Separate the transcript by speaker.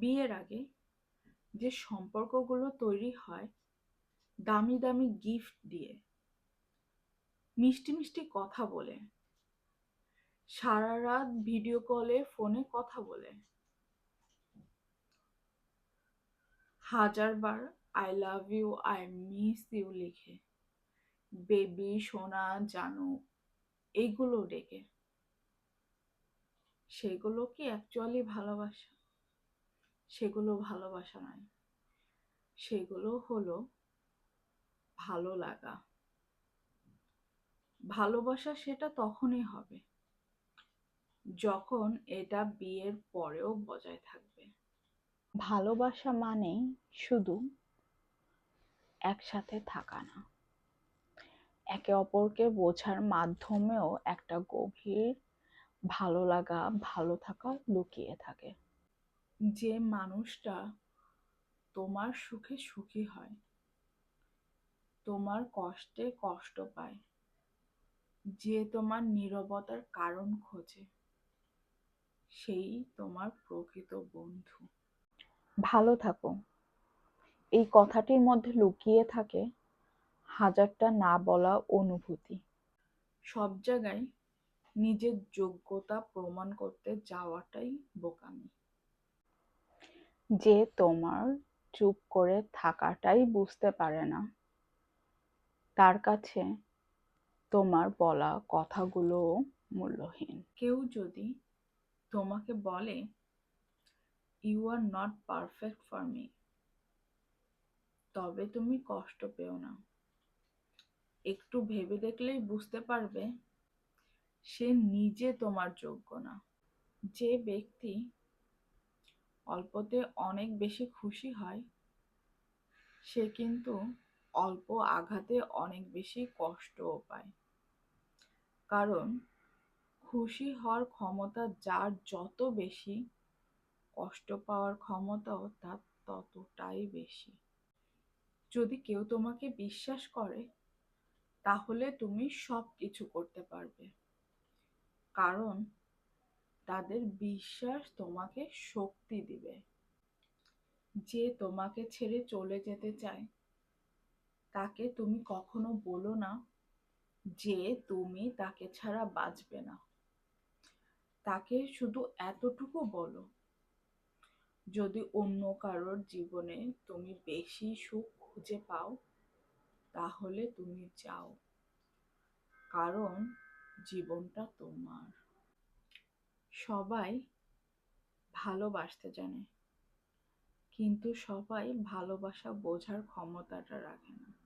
Speaker 1: বিয়ের আগে যে সম্পর্কগুলো তৈরি হয় দামি দামি গিফট দিয়ে, মিষ্টি মিষ্টি কথা বলে সারা রাত ভিডিও কলে ফোনে কথা বলে, হাজারবার I love you I miss you লিখে বেবি সোনা, জানো এইগুলো ডেকে, সেগুলো কি অ্যাকচুয়ালি ভালোবাসা? সেগুলো ভালোবাসা নয় সেগুলো হলো ভালো লাগা। ভালোবাসা সেটা তখনই হবে যখন এটা বিয়ের পরেও বজায় থাকবে।
Speaker 2: ভালোবাসা মানেই শুধু একসাথে থাকা না। একে অপরকে বোঝার মাধ্যমেও একটা গভীর ভালো লাগা, ভালো থাকা লুকিয়ে থাকে।
Speaker 1: যে মানুষটা তোমার সুখে সুখী হয় তোমার কষ্টে কষ্ট পায় যে তোমার নীরবতার কারণ খোঁজে সেই তোমার প্রকৃত বন্ধু।
Speaker 2: ভালো থাকো। এই কথাটির মধ্যে লুকিয়ে থাকে হাজারটা না বলা অনুভূতি।
Speaker 1: সব জায়গায় নিজের যোগ্যতা প্রমাণ করতে যাওয়াটাই বোকামি।
Speaker 2: যে তোমার চুপ করে থাকাটাই বুঝতে পারে না। তার কাছে তোমার বলা কথাগুলো মূল্যহীন।
Speaker 1: কেউ যদি তোমাকে বলে you are not perfect for me তবে তুমি কষ্ট পেও না। একটু ভেবে দেখলেই বুঝতে পারবে, সে নিজে তোমার যোগ্য না। যে ব্যক্তি অল্পতে অনেক বেশি খুশি হয়, সে কিন্তু অল্প আঘাতে অনেক বেশি কষ্টও পায়। কারণ খুশি হওয়ার ক্ষমতা যার যত বেশি, কষ্ট পাওয়ার ক্ষমতাও তার ততটাই বেশি। যদি কেউ তোমাকে বিশ্বাস করে, তাহলে তুমি সব কিছু করতে পারবে। কারণ তাদের বিশ্বাস তোমাকে শক্তি দিবে। যে তোমাকে ছেড়ে চলে যেতে চায়, তাকে তুমি কখনো বলো না যে তুমি তাকে ছাড়া বাঁচবে না। তাকে শুধু এতটুকু বলো, যদি অন্য কারোর জীবনে তুমি বেশি সুখ খুঁজে পাও, তাহলে তুমি যাও কারণ জীবনটা তোমার। সবাই ভালোবাসতে জানে কিন্তু সবাই ভালোবাসা বোঝার ক্ষমতাটা রাখে না।